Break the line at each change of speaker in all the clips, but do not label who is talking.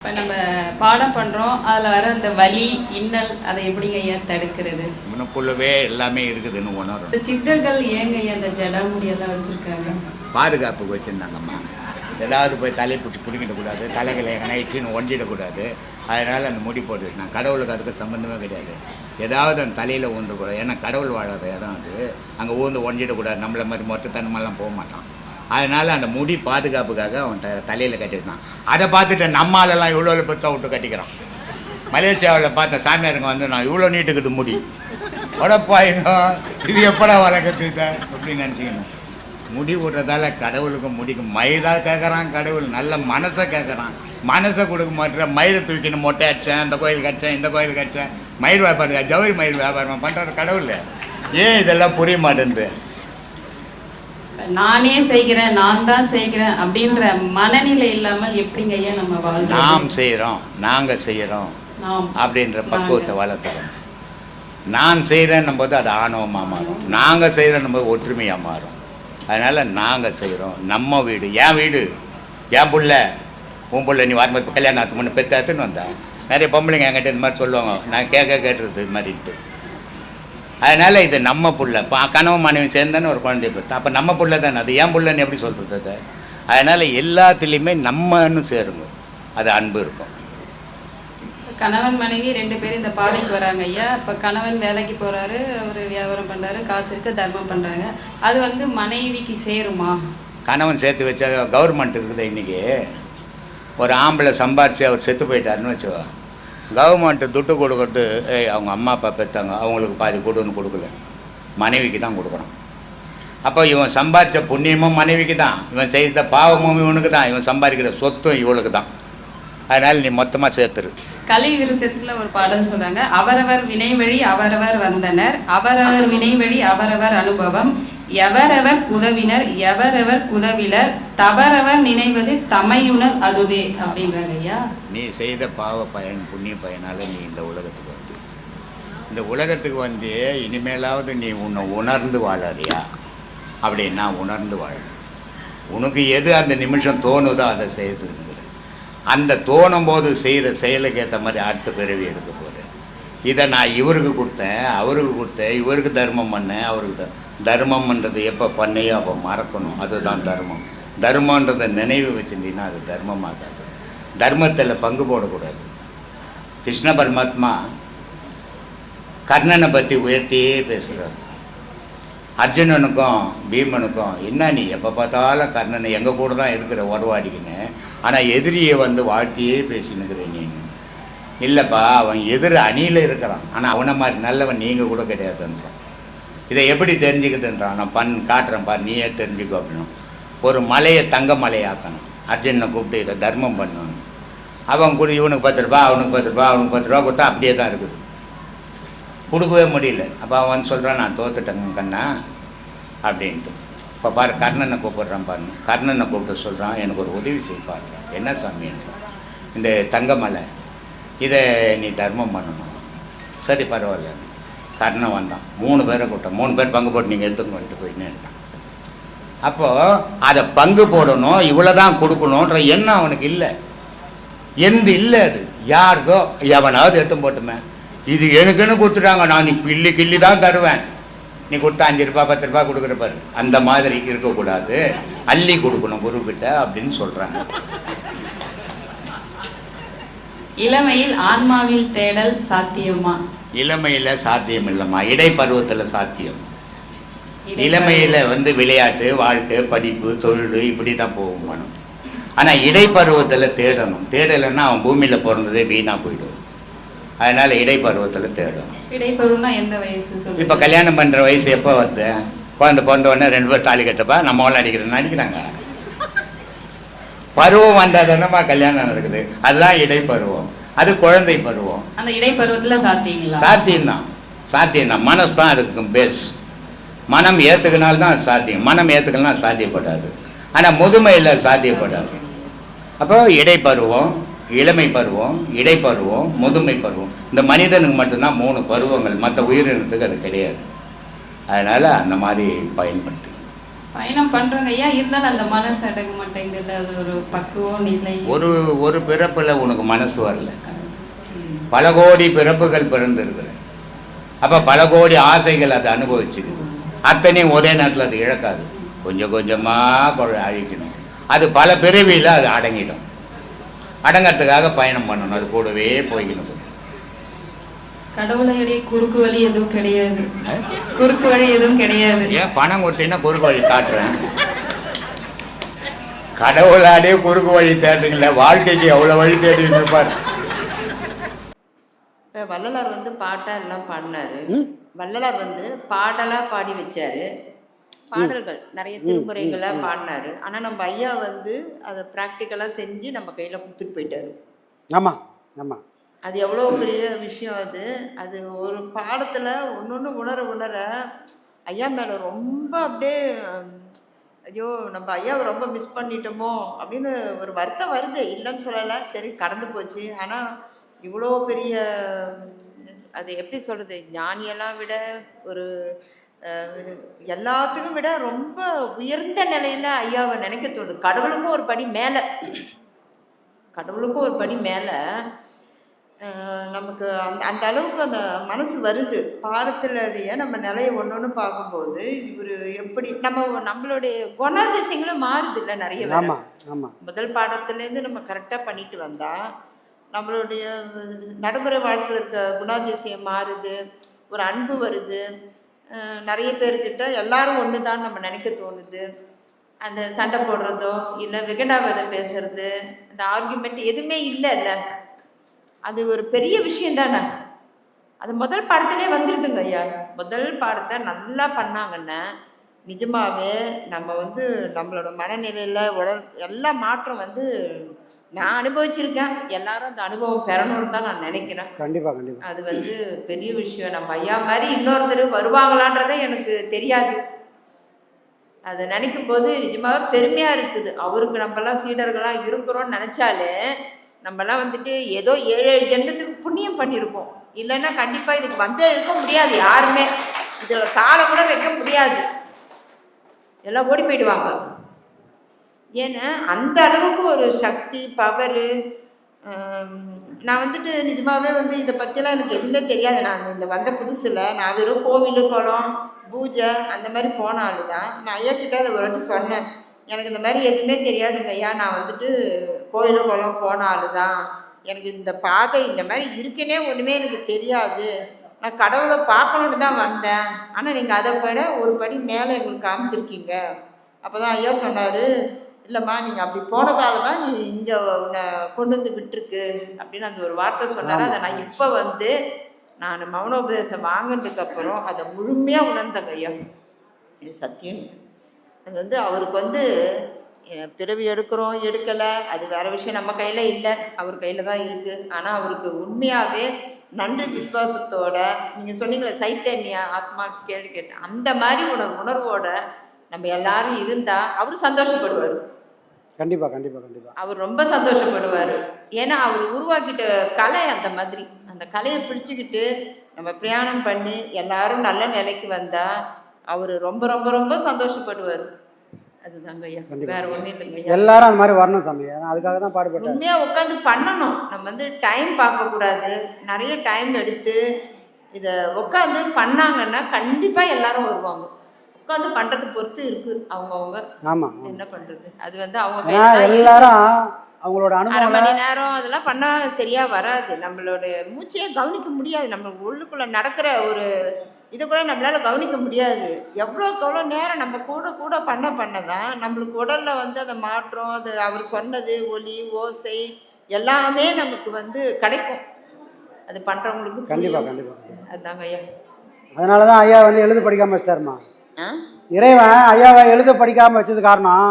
இப்போ நம்ம பாடம் பண்ணுறோம் அதில் வர அந்த வலி இன்னல் அதை எப்படிங்க ஐயா தடுக்கிறது?
முன்னுக்குள்ளவே எல்லாமே இருக்குதுன்னு உணரும்.
இந்த சித்தர்கள் ஏங்க ஐயா அந்த ஜடாமுடியெல்லாம் வச்சுருக்காங்க?
பாதுகாப்புக்கு வச்சுருந்தாங்கம்மா. ஏதாவது போய் தலையை பிடிச்சி பிடிக்கிடக்கூடாது தலைகளை எங்கனாயிடுச்சின்னு ஒண்டிடக்கூடாது அதனால் அந்த முடி போட்டு நான் கடவுளுக்கு அதுக்கு சம்மந்தமே கிடையாது. ஏதாவது அந்த தலையில் ஊந்தக்கூடாது. ஏன்னா கடவுள் வாழாத இடம் அது. அங்கே ஊந்து ஒண்டிடக்கூடாது நம்மள மாதிரி மொட்டத்தனமெல்லாம் போக மாட்டான் அதனால் அந்த முடி பாதுகாப்புக்காக அவன் த தலையில் கட்டியிருக்கான் அதை பார்த்துட்டு நம்மாலெல்லாம் இவ்வளோ பெருசாக விட்டு கட்டிக்கிறான். மலேசியாவில் பார்த்த சாமியாருங்க வந்து நான் இவ்வளோ நீட்டுக்கிட்டு முடி. உடப்பாயிடும் இது எப்படா வளர்க்கத்துக்கிட்ட அப்படின்னு நினச்சிக்கணும் முடி விடுறதால கடவுளுக்கும் முடிக்கும். மயிரா கேட்குறான் கடவுள் நல்ல மனசை கேட்குறான் மனசை கொடுக்க மாட்டேற மயிரை தூக்கின்னு மொட்டை அடிச்சேன் அந்த கோயிலுக்கு அடிச்சேன் இந்த கோயிலுக்கு அடிச்சேன் மயிர் வியாபாரம் ஜவுரி மயிர் வியாபாரம் பண்ணுற கடவுள். ஏன் இதெல்லாம் புரிய மாட்டேங்குது?
நானே செய்கிறேன் நான் தான் செய்கிறேன் அப்படின்ற மனநிலை இல்லாமல் எப்படிங்க ஐயா நம்ம வாழ்றோம்
நாம் செய்கிறோம் நாங்கள் செய்கிறோம் அப்படின்ற பக்குவத்தை வளர்த்துறோம். நான் செய்கிறேன்னும் போது அது ஆணவமாக மாறும். நாங்கள் செய்கிறேன்னும் போது ஒற்றுமையாக மாறும். அதனால் நாங்கள் செய்கிறோம் நம்ம வீடு. என் வீடு என் புள்ள உன் புள்ள நீ வரும்போது இப்போ கல்யாணத்துக்கு முன்னே பெத்தாத்துன்னு வந்தேன் நிறைய பொம்பளைங்க என்கிட்ட இந்த மாதிரி சொல்லுவாங்க. நான் கேட்க கேட்டுறது இது மாதிரின்ட்டு. அதனால் இது நம்ம புள்ள. இப்போ கணவன் மனைவி சேர்ந்தானே ஒரு குழந்தைய பெற்று அப்போ நம்ம புள்ள தானே அது? ஏன் புள்ளன்னு எப்படி சொல்கிறது அது? அதனால் எல்லாத்துலேயுமே நம்மன்னு சேருங்க. அது அன்பு இருக்கும்.
கணவன் மனைவி ரெண்டு பேரும் இந்த பாதைக்கு வராங்க ஐயா. இப்போ கணவன் வேலைக்கு போறாரு அவர் வியாபாரம் பண்றாரு காசு இருக்கு தர்மம் பண்றாங்க. அது வந்து மனைவிக்கு சேருமா?
கணவன் சேர்த்து வச்ச கவர்மெண்ட் இருக்குது இன்றைக்கி ஒரு ஆம்பளை சம்பாரித்து அவர் செத்து போயிட்டாருன்னு வச்சுக்கோ. கவர்மெண்ட்டு துட்டு கொடுக்கறது ஏய் அவங்க அம்மா அப்பா பெற்றாங்க அவங்களுக்கு பாதி கொடுன்னு கொடுக்கல. மனைவிக்கு தான் கொடுக்குறான் அப்போ இவன் சம்பாதிச்ச புண்ணியமும் மனைவிக்கு தான். இவன் செய்த பாவமும் இவனுக்கு தான். இவன் சம்பாதிக்கிற சொத்தும் இவளுக்கு தான். அதனால் நீ மொத்தமாக சேர்த்துரு.
கலை விருத்தத்தில் ஒரு பாடல் சொல்கிறாங்க அவரவர் வினை வழி அவரவர் வந்தனர். அவரவர் வினை வழி அவரவர் அனுபவம். எவரவர் உதவினர் எவரவர் உதவிலர் தவறவர் நினைவது தமையுணர் அதுவே அப்படின்றாங்க ஐயா.
நீ செய்த பாவ பயன் புண்ணிய பயனால் நீ இந்த உலகத்துக்கு வந்து. இந்த உலகத்துக்கு வந்து இனிமேலாவது நீ உன்னை உணர்ந்து வாழறியா? அப்படின்னா உணர்ந்து வாழ. உனக்கு எது அந்த நிமிஷம் தோணுதோ அதை செய்துங்கிற அந்த தோணும் போது செய்கிற செயலுக்கு ஏற்ற மாதிரி அடுத்த பிறவி எடுக்க போகிறேன் இதை நான் இவருக்கு கொடுத்தேன் அவருக்கு கொடுத்தேன் இவருக்கு தர்மம் பண்ணேன் அவருக்கு தர்மம்ன்றது எப்போ பண்ணையோ அப்போ மறக்கணும். அதுதான் தர்மம். தர்மன்றதை நினைவு வச்சுருந்தீங்கன்னா அது தர்மமாகாது. தர்மத்தில் பங்கு போடக்கூடாது. கிருஷ்ண பரமாத்மா கர்ணனை பற்றி உயர்த்தியே பேசுகிறார் அர்ஜுனனுக்கும் பீமனுக்கும் என்ன நீ எப்போ பார்த்தாலும் கர்ணனை எங்கள் கூட தான் இருக்கிற உறவாடிக்கின்னு ஆனால் எதிரியை வந்து வாழ்த்தியே பேசினுக்கிறீங்க இல்லைப்பா அவன் எதிர் அணியில் இருக்கிறான். ஆனால் அவனை மாதிரி நல்லவன் நீங்கள் கூட கிடையாதுன்றான். இதை எப்படி தெரிஞ்சுக்குதுன்றான். நான் பண் காட்டுறேன் பார் நீயே தெரிஞ்சுக்கோ அப்படின்னு. ஒரு மலையை தங்க மலையாக்கணும். அர்ஜுனனை கூப்பிட்டு இதை தர்மம் பண்ணணும். அவன் கூட இவனுக்கு பத்து ரூபா அவனுக்கு பத்து ரூபா அவனுக்கு பத்து ரூபா கொடுத்தா அப்படியே தான் இருக்குது. கொடுக்கவே முடியல. அப்போ அவன் வந்து சொல்கிறான் நான் தோத்துட்டேங்க கண்ணா அப்படின்ட்டு. இப்போ பாரு கர்ணனை கூப்பிட்றான் பாருங்க கர்ணனை கூப்பிட்டு சொல்கிறான் எனக்கு ஒரு உதவி செய்ய பாருங்க என்ன சாமின்றான் இந்த தங்கமலை இதை நீ தர்மம் பண்ணணும். சரி பரவாயில்ல. கர்ணன் வந்தான். மூணு பேரை கூட்டம் மூணு பேர் பங்கு போட்டு நீங்கள் எடுத்துக்கொண்டு வந்துட்டு போயிட்டேன்ட்டான் அப்போது அதை பங்கு போடணும் இவ்வளோ தான் கொடுக்கணுன்ற எண்ணம் அவனுக்கு இல்லை. எந்த இல்லை அது? யாருக்கோ? எவனாவது எடுத்து போட்டுமே. இது எனக்குன்னு கொடுத்துட்டாங்க. நான் நீ கிள்ளி கிள்ளி தான் தருவேன். நீ கொடுத்தா அஞ்சு ரூபா பத்து ரூபா கொடுக்குற பாரு. அந்த மாதிரி இருக்கக்கூடாது. அள்ளி கொடுக்கணும் குருக்கிட்ட அப்படின்னு சொல்கிறாங்க
இளமையில் ஆன்மாவில் தேடல் சாத்தியமா?
இளமையில் சாத்தியம் இல்லைம்மா. இடைப்பருவத்தில் சாத்தியம். இளமையில் வந்து விளையாட்டு வாழ்க்கை படிப்பு தொழில் இப்படி தான் போகும் மனம் ஆனால் இடைப்பருவத்தில் தேடணும். தேடலைன்னா அவன் பூமியில் பிறந்ததே வீணாக போயிடும். அதனால் இடைப்பருவத்தில் தேடணும்.
இடைப்பருவம்னா எந்த வயசு
இப்போ கல்யாணம் பண்ணுற வயசு எப்போ வருது? குழந்தை பிறந்த உடனே ரெண்டு பேர் தாலி கட்டப்பா நம்ம அடிக்கிறேன்னு அடிக்கிறாங்க. பருவம் வந்தால் தானம்மா கல்யாணம் நடக்குது? அதுதான் இடைப்பருவம். அது குழந்தை பருவம்.
அந்த இடைப்பருவத்துல சாத்திங்களா
சாத்தியம்தான். சாத்தியம்தான். மனசு தான் அதுக்கு பேஸ் மனம் ஏற்றுக்கினால்தான் சாத்தியம். மனம் ஏற்றுக்கலாம் சாத்தியப்படாது. ஆனால் முதுமையில் சாத்தியப்படாது. அப்போ இடைப்பருவம் இளமை பருவம் இடைப்பருவம் முதுமை பருவம். இந்த மனிதனுக்கு மட்டும்தான் மூணு பருவங்கள். மற்ற உயிரினத்துக்கு அது கிடையாது. அதனால் அந்த மாதிரி பயன்படுத்து
பயணம் பண்றோங்க ஐயா இருந்தாலும் அந்த மனசு அடங்க மாட்டேங்குது அது ஒரு பக்குவம் நிலை
ஒரு ஒரு பிறப்பில் உனக்கு மனசு வரல. பல கோடி பிறப்புகள் பிறந்திருக்கிற அப்போ பல கோடி ஆசைகள் அதை அனுபவிச்சிருக்கு அத்தனையும் ஒரே நேரத்தில் அது இழக்காது. கொஞ்சம் கொஞ்சமாக அழிக்கணும். அது பல பிறவியில் அது அடங்கிடும். அடங்கிறதுக்காக பயணம் பண்ணணும். அது கூடவே போய்க்கணும்.
கடவுளையுடைய குறுக்கு வழி எதுவும் கிடையாது. குறுக்கு வழி எதுவும் கிடையாது.
ஏன் பணம் கொடுத்தீங்கன்னா குறுக்கு வழி காட்டுறேன். கடவுளாடே குறுக்கு வழி தேடுறீங்களே வாழ்க்கைக்கு எவ்வளோ வழி தேடி இருப்பார்
இப்போ வள்ளலார் வந்து பாட்டா எல்லாம் பாடினாரு. வள்ளலார் வந்து பாடலா பாடி வச்சாரு. பாடல்கள் நிறைய திருமுறைகளா பாடினாரு. ஆனா நம்ம ஐயா வந்து அதை ப்ராக்டிக்கலா செஞ்சு நம்ம கையில கொடுத்துட்டு போயிட்டாரு.
ஆமாம் ஆமாம்
அது எவ்வளோ பெரிய விஷயம் அது. அது ஒரு பாடத்தில் ஒன்று ஒன்று உணர உணர ஐயா மேலே ரொம்ப அப்படியே ஐயோ நம்ம ஐயாவை ரொம்ப மிஸ் பண்ணிட்டோமோ அப்படின்னு ஒரு வருத்தம் வருது. இல்லைன்னு சொல்லலை. சரி கடந்து போச்சு. ஆனால் இவ்வளோ பெரிய அது எப்படி சொல்கிறது ஞானியெல்லாம் விட ஒரு எல்லாத்துக்கும் விட ரொம்ப உயர்ந்த நிலையில் ஐயாவை நினைக்க தோணுது. கடவுளுக்கும் ஒரு படி மேலே. கடவுளுக்கும் ஒரு படி மேலே. நமக்கு அந்த அந்த அளவுக்கு அந்த மனசு வருது. பாடத்துலடைய நம்ம நிலையை ஒன்று ஒன்று பார்க்கும்போது இவர் எப்படி நம்ம நம்மளுடைய குணாதிசயங்களும் மாறுது இல்லை நிறைய முதல் பாடத்துலேருந்து நம்ம கரெக்டாக பண்ணிட்டு வந்தா நம்மளுடைய நடைமுறை வாழ்க்கையில் இருக்க குணாதிசயம் மாறுது ஒரு அன்பு வருது. நிறைய பேர்கிட்ட எல்லாரும் ஒன்று தான் நம்ம நினைக்க தோணுது. அந்த சண்டை போடுறதோ இல்லை விகடாவாதம் பேசுறது அந்த ஆர்குமெண்ட் எதுவுமே இல்லைல்ல. அது ஒரு பெரிய விஷயம் தானே? அது முதல் பாடத்திலே வந்துடுதுங்க ஐயா. முதல் பாடத்தை நல்லா பண்ணாங்கன்னா நிஜமாவே நம்ம வந்து நம்மளோட மனநிலையில் உடல் எல்லா மாற்றம் வந்து நான் அனுபவிச்சிருக்கேன். எல்லாரும் அந்த அனுபவம் பெறணும்னு தான் நான் நினைக்கிறேன்.
கண்டிப்பாக கண்டிப்பாக
அது வந்து பெரிய விஷயம். நம்ம ஐயா மாதிரி இன்னொருத்தர் வருவாங்களான்றதே எனக்கு தெரியாது. அதை நினைக்கும் போது நிஜமாவே பெருமையாக இருக்குது. அவருக்கு நம்மலாம் சீடர்களாக இருக்கிறோம்னு நினச்சாலே நம்மலாம் வந்துட்டு ஏதோ ஏழு ஏழு ஜென்மத்துக்கு புண்ணியம் பண்ணியிருக்கோம் இல்லைன்னா கண்டிப்பாக இதுக்கு வந்தே இருக்க முடியாது யாருமே. இதில் காலை கூட வைக்க முடியாது. எல்லாம் ஓடி போயிடுவாங்க. ஏன்னா அந்த அளவுக்கு ஒரு சக்தி பவரு நான் வந்துட்டு நிஜமாகவே வந்து இதை பற்றிலாம் எனக்கு எதுவுமே தெரியாது. நான் இந்த வந்த புதுசில் நான் வெறும் கோவில் குளம் பூஜை அந்த மாதிரி போன ஆள் தான் நான் ஐயா கிட்டே அதை ஒரு சொன்னேன். எனக்கு இந்த மாதிரி எதுவுமே தெரியாதுங்க. ஐயா நான் வந்துட்டு கோயிலு குளம் போன தான் எனக்கு இந்த பாதை இந்த மாதிரி இருக்குன்னே ஒன்றுமே எனக்கு தெரியாது. நான் கடவுளை பார்க்கணுன்னு தான் வந்தேன். ஆனால் நீங்கள் அதை விட ஒரு படி மேலே எங்களுக்கு காமிச்சிருக்கீங்க. அப்போ தான் ஐயா சொன்னார் இல்லைம்மா நீங்கள் அப்படி போனதால தான் நீ இங்கே உன்னை கொண்டு வந்து விட்டுருக்கு. அப்படின்னு அந்த ஒரு வார்த்தை சொன்னார். அதை நான் இப்போ வந்து நான் மௌனோபதேசம் வாங்கினதுக்கப்புறம் அதை முழுமையாக உணர்ந்தேங்க ஐயா. இது சத்தியம். அது வந்து அவருக்கு வந்து பிறவி எடுக்கிறோம் எடுக்கலை. அது வேற விஷயம். நம்ம கையில் இல்லை. அவர் கையில் தான் இருக்குது ஆனால் அவருக்கு உண்மையாகவே நன்றி விசுவாசத்தோட நீங்கள் சொன்னீங்களே சைத்தன்யா ஆத்மா கேள்வி கேட்டேன் அந்த மாதிரி ஒரு உணர்வோட நம்ம எல்லாரும் இருந்தால் அவர் சந்தோஷப்படுவார்.
கண்டிப்பாக கண்டிப்பாக கண்டிப்பாக
அவர் ரொம்ப சந்தோஷப்படுவார். ஏன்னா அவர் உருவாக்கிட்ட கலை அந்த மாதிரி. அந்த கலையை பிடிச்சிக்கிட்டு நம்ம பிரயாணம் பண்ணி எல்லாரும் நல்ல நிலைக்கு வந்தா அவர் ரொம்ப ரொம்ப ரொம்ப சந்தோஷப்படுவார். அதுதாங்க ஐயா. வேற ஒன்றும் இல்லைங்க
எல்லாரும் அந்த மாதிரி வரணும் சாமி. அதுக்காக தான் பாடுபட்டேன்
உண்மையா உட்காந்து பண்ணணும். நம்ம வந்து டைம் பார்க்க கூடாது நிறைய டைம் எடுத்து இதை உட்காந்து பண்ணாங்கன்னா கண்டிப்பா எல்லாரும் வருவாங்க. உட்காந்து பண்றது பொறுத்து இருக்கு அவங்கவுங்க.
ஆமாம்
என்ன பண்றது? அது வந்து அவங்க.
எல்லாரும் அவங்களோட
அரை மணி நேரம் அதெல்லாம் பண்ணா சரியா வராது. நம்மளோட மூச்சையே கவனிக்க முடியாது. நம்ம உள்ளுக்குள்ள நடக்கிற ஒரு இதை கூட நம்மளால கவனிக்க முடியாது. எவ்வளோக்கு எவ்வளோ நேரம் நம்ம கூட கூட பண்ண பண்ண தான் நம்மளுக்கு உடல்ல வந்து அந்த மாற்றம் அது அவர் சொன்னது ஒலி ஓசை எல்லாமே நமக்கு வந்து கிடைக்கும். அது பண்றவங்களுக்கு
கண்டிப்பாக. கண்டிப்பாக
அதுதாங்க ஐயா.
அதனால தான் ஐயா வந்து எழுத படிக்காமல் வச்சிட்டாருமா? இறைவன் ஐயாவை எழுத படிக்காமல் வச்சது காரணம்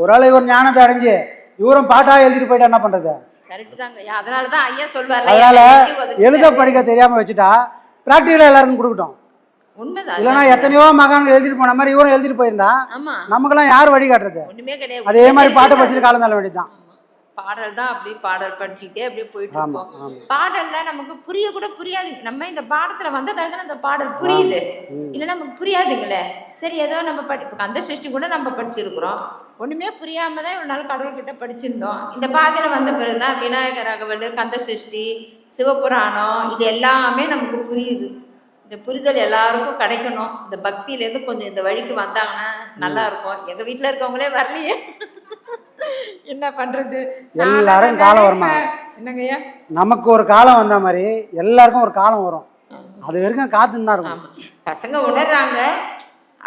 ஒரு ஆளு ஒரு ஞானத்தை அடைஞ்சு இவரும் பாட்டாக எழுதிட்டு போயிட்டா என்ன பண்ணுறது
கரெக்ட் தாங்க ஐயா. அதனால.
எழுத படிக்க தெரியாமல் வச்சுட்டா ப்ராக்டிக்கலாக எல்லாருக்கும் கொடுக்கட்டும்.
உண்மைதான்.
இல்லைன்னா எத்தனையோ மகான்கள் எழுதிட்டு போன மாதிரி இவரும் எழுதிட்டு போயிருந்தா.
ஆமா.
நமக்கெல்லாம் யார் வழி காட்டுறது?
ஒண்ணுமே கிடையாது.
அதே மாதிரி பாட்டை படிச்சுட்டு காலம் தள்ள வேண்டியதுதான்
பாடல் தான் அப்படி பாடல் படிச்சுக்கிட்டே அப்படியே போயிட்டு
ஆமா.
பாடல்ல நமக்கு புரிய கூட புரியாது. நம்ம இந்த பாடத்துல வந்ததால தான் அந்த பாடல் புரியுது
ம்.
இல்ல நமக்கு புரியாதுங்களே. சரி ஏதோ நம்ம படி கந்த சஷ்டி கூட நம்ம படிச்சிருக்கிறோம். ஒண்ணுமே புரியாம தான் இவ்வளவு நாள் கடவுள்கிட்ட படிச்சிருந்தோம். இந்த பாதையில வந்த பிறகுதான் விநாயகர் ராகவல் கந்த சஷ்டி சிவபுராணம் இது எல்லாமே நமக்கு புரியுது. இந்த புரிதல் எல்லாருக்கும் கிடைக்கணும். இந்த பக்தியிலேருந்து கொஞ்சம் இந்த வழிக்கு வந்தாங்கன்னா நல்லா இருக்கும் எங்க வீட்ல இருக்கவங்களே வரலையே. என்ன பண்றது?
எல்லாரும் காலம் வருமா?
என்னங்கய்யா?
நமக்கு ஒரு காலம் வந்த மாதிரி எல்லாருக்கும் ஒரு காலம் வரும். அது வரைக்கும் காத்துன்னு தான் இருக்கும்
பசங்க உணர்றாங்க.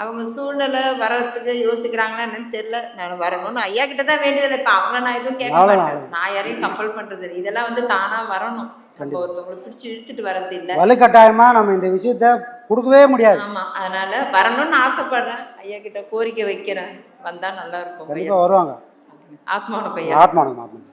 அவங்க சூழ்நிலை வர்றதுக்கு யோசிக்கிறாங்களா என்னன்னு தெரியல. நான் வரணும்னு ஐயா கிட்ட தான் வேண்டியதில்லை. இப்போ அவங்கள நான் எதுவும் கேட்க மாட்டேன். நான் யாரையும் கம்பல் பண்றது இல்லை. இதெல்லாம் வந்து தானா வரணும். நம்ம ஒருத்தவங்களை பிடிச்சி இழுத்துட்டு வர்றது இல்லை.
வலுக்கட்டாயமா நம்ம இந்த விஷயத்த கொடுக்கவே முடியாது.
ஆமா. அதனால வரணும்னு ஆசைப்படுறேன். ஐயா கிட்ட கோரிக்கை வைக்கிறேன். வந்தா நல்லா இருக்கும்
வருவாங்க.
ஆத்மாவோட பையன்.
ஆத்மானம் ஆத்மானம்